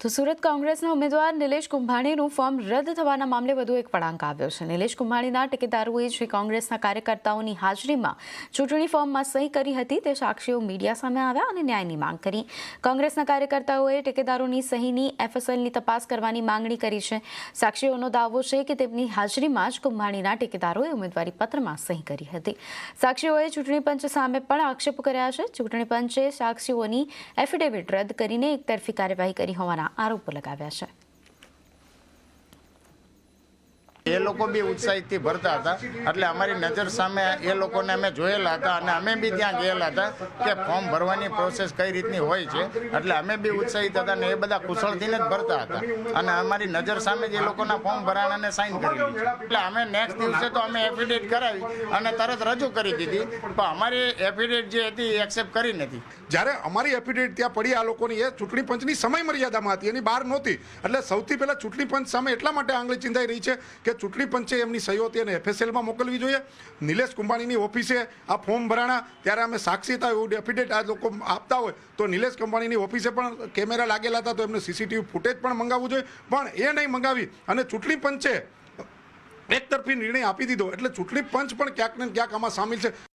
તો સુરત કોંગ્રેસના ઉમેદવાર નિલેશ કુંભાણીનું ફોર્મ રદ થવાના મામલે વધુ એક વળાંક આવ્યો છે. નિલેશ કુંભાણીના ટેકેદારોએ જે કોંગ્રેસના કાર્યકર્તાઓની હાજરીમાં ચૂંટણી ફોર્મમાં સહી કરી હતી. તે સાક્ષીઓ મીડિયા સામે આવ્યા અને ન્યાયની માંગ કરી. કોંગ્રેસના કાર્યકર્તાઓએ ટેકેદારોની સહીની એફએસએલની તપાસ કરવાની માંગણી કરી છે. સાક્ષીઓનો દાવો છે કે તેમની હાજરીમાં જ કુંભાણીના ટેકેદારોએ ઉમેદવારી પત્રમાં સહી કરી હતી. સાક્ષીઓએ ચૂંટણી પંચ સામે પણ આક્ષેપો કર્યા છે. ચૂંટણી પંચે સાક્ષીઓની એફિડેવિટ રદ કરીને એકતરફી કાર્યવાહી કરી હોવાના આરોપો લગાવ્યા છે એ લોકો બી ઉત્સાહિતથી ભરતા હતા. એટલે અમારી નજર સામે એ લોકોને અમે જોયેલા હતા અને અમે બી ત્યાં ગયેલા હતા કે ફોર્મ ભરવાની પ્રોસેસ કઈ રીતની હોય છે. એટલે અમે બી ઉત્સાહિત હતા અને એ બધા કુશળથીને જ ભરતા હતા. અને અમારી નજર સામે જ એ લોકોના ફોર્મ ભરાણાને સાઇન કરી એટલે અમે નેક્સ્ટ દિવસે તો અમે એફિડેવિટ કરાવી અને તરત રજૂ કરી દીધી. પણ અમારી એફિડેવિટ જે હતી એ એક્સેપ્ટ કરી નથી. જ્યારે અમારી એફિડેવિટ ત્યાં પડી, આ લોકોની એ ચૂંટણી પંચની સમય મર્યાદામાં હતી. એની બહાર નહોતી. એટલે સૌથી પહેલાં ચૂંટણી પંચ સામે એટલા માટે આંગળી ચિંધાઈ રહી છે કે ચૂંટણી પંચે એમની સહીઓ તેને એફએસએલમાં મોકલવી જોઈએ. નિલેશ કુંભાણીની ઓફિસે આ ફોર્મ ભરાણા, ત્યારે અમે સાક્ષીતા એવું ડેફિડેટ આ લોકો આપતા હોય, તો નિલેશ કંબાણીની ઓફિસે પણ કેમેરા લાગેલા હતા, તો એમને સીસીટીવી ફૂટેજ પણ મંગાવવું જોઈએ. પણ એ નહીં મંગાવી, અને ચૂંટણી પંચે એકતરફી નિર્ણય આપી દીધો, એટલે ચૂંટણી પંચ પણ ક્યાંક ને ક્યાંક આમાં સામેલ છે.